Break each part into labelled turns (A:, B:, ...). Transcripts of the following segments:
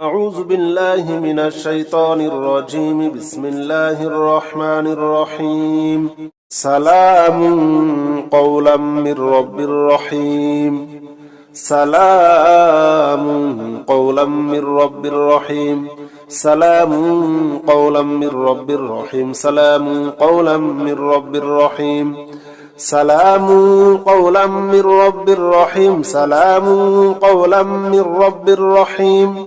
A: أعوذ بالله من الشيطان الرجيم بسم الله الرحمن الرحيم سلام قولا من رب رحيم سلام قولا من رب رحيم سلام قولا من رب رحيم سلام قولا من رب رحيم سلام قولا من رب رحيم سلام قولا من رب رحيم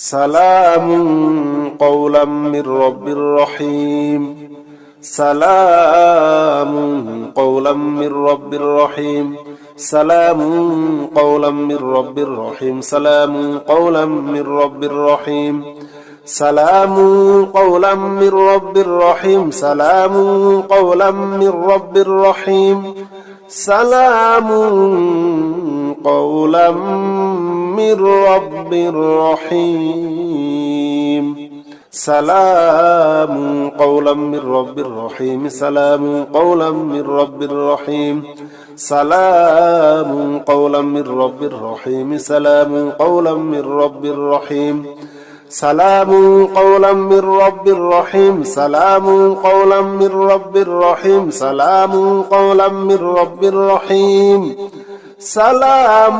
A: সালামুন কৌলাম মির রব্বির রহিম। সালামুন কৌলাম মির রব্বির রহিম। সালামুন কৌলাম মির রব্বির রহিম। সালামুন কৌলাম মির রব্বির রহিম। সালামুন কৌলাম মির রব্বির রহিম। সালামুন কৌলাম মির রব্বির রহিম। সালামুন কৌলাম من رب رحيم سلام قولا من رب رحيم سلام قولا من رب رحيم سلام قولا من رب رحيم سلام قولا من رب رحيم سلام قولا من رب رحيم سلام قولا من رب رحيم سلام قولا من رب رحيم سلام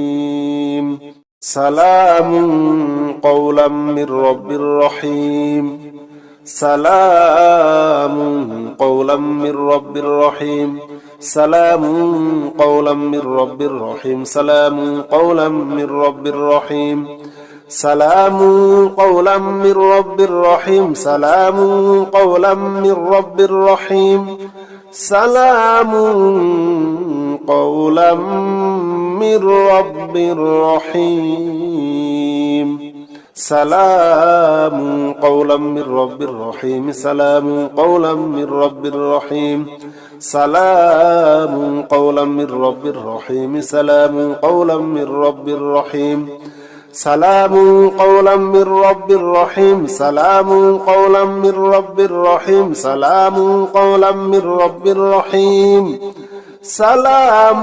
A: সালামুন কৌলাম মির রব্বির রহিম। সালামুন কৌলাম মির রব্বির রহিম। সালামুন কৌলাম মির রব্বির রহিম। সালামুন কৌলাম মির রব্বির রহিম। সালামুন কৌলাম মির রব্বির রহিম। সালামুন কৌলাম মির রব্বির রহিম। সালামুন কৌলাম من رب رحيم سلام قولا من رب رحيم سلام قولا من رب رحيم سلام قولا من رب رحيم سلام قولا من رب رحيم سلام قولا من رب رحيم سلام قولا من رب رحيم سلام قولا من رب رحيم سلام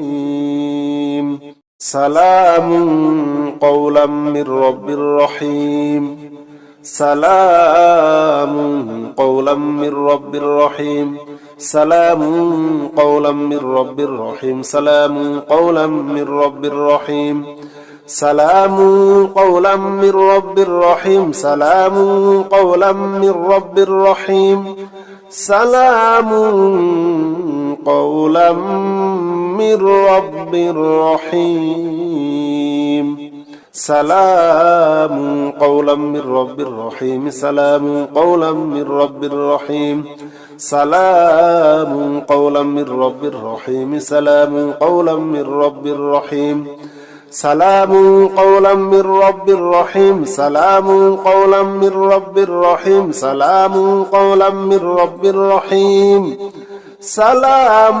A: সালাম কৌলাম রব্বির রহিম। সালাম কৌলাম রব্বির রহিম। সালাম কৌলাম রব্বির রহিম। সালাম কৌলাম রব্বির রহিম। সালাম কৌলাম রব্বির রহিম। সালাম কৌলাম রব্বির রহিম। সালাম কৌলাম من رب رحيم سلام قولا من رب رحيم سلام قولا من رب رحيم سلام قولا من رب رحيم سلام قولا من رب رحيم سلام قولا من رب رحيم سلام قولا من رب رحيم سلام قولا من رب رحيم سلام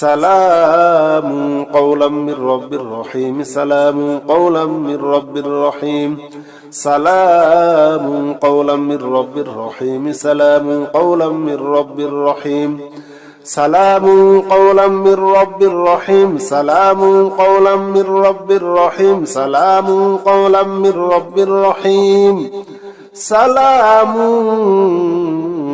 A: সালাম কৌলাম রব্বির রহিম, সালাম কৌলাম রব্বির রহিম, সালাম কৌলাম রব্বির রহিম, সালাম কৌলাম রব্বির রহিম, সালাম কৌলাম রব্বির রহিম, সালাম কৌলাম রব্বির রহিম, সালাম কৌলাম রব্বির রহিম, সালাম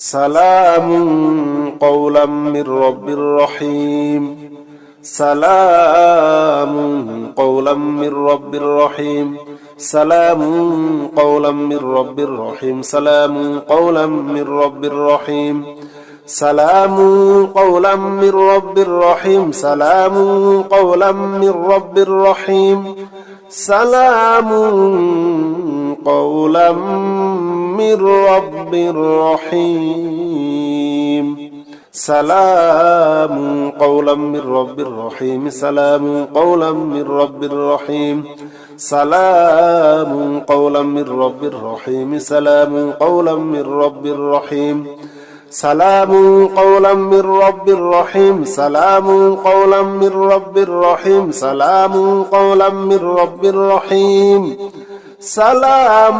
A: সালাম কৌলাম রব্বির রহিম। সালাম কৌলাম রব্বির রহিম। সালাম কৌলাম রব্বির রহিম। সালাম কৌলাম রব্বির রহিম। সালাম কৌলাম রব্বির রহিম। সালাম কৌলাম রব্বির রহিম। সালাম কৌলাম من رب رحيم سلام قولا من رب رحيم سلام قولا من رب رحيم سلام قولا من رب رحيم سلام قولا من رب رحيم سلام قولا من رب رحيم سلام قولا من رب رحيم سلام قولا من رب رحيم سلام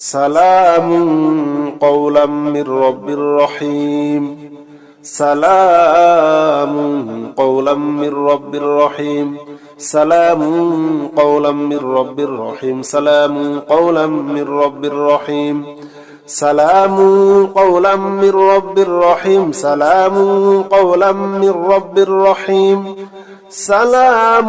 A: সালাম কৌলাম রব্বির রহিম। সালাম কৌলাম রব্বির রহিম। সালাম কৌলাম রব্বির রহিম। সালাম কৌলাম রব্বির রহিম। সালাম কৌলাম রব্বির রহিম। সালাম কৌলাম রব্বির রহিম। সালাম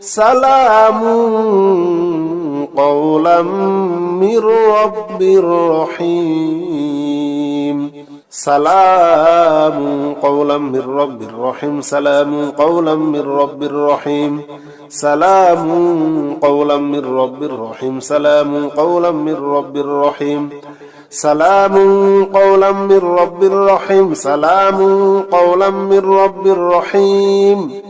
A: সালামু قولا من رب رحيم سلام قولا من رب رحيم سلام قولا من رب رحيم سلام قولا من رب رحيم سلام قولا من رب رحيم سلام قولا من رب رحيم سلام قولا من رب رحيم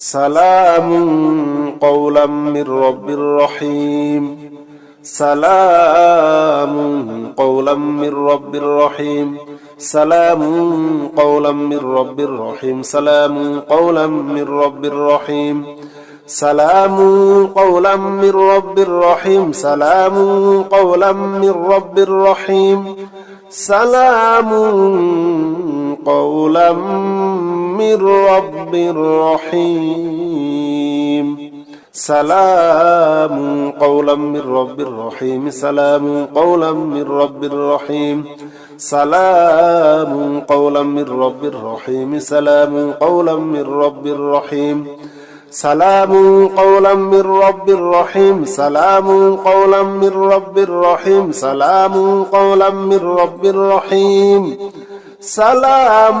A: সালাম কৌলাম রব্বির রহিম। সালাম কৌলাম রব্বির রহিম। সালাম কৌলাম রব্বির রহিম। সালাম কৌলাম রব্বির রহিম। সালাম কৌলাম রব্বির রহিম। সালাম কৌলাম রব্বির রহিম। সালাম কৌলাম من رب رحيم سلام قولا من رب الرحيم سلام قولا من رب الرحيم سلام قولا من رب الرحيم سلام قولا من رب الرحيم سلام قولا من رب الرحيم سلام قولا من رب الرحيم سلام قولا من رب الرحيم سلام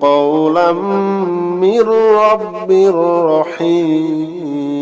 A: قولا من رب رحيم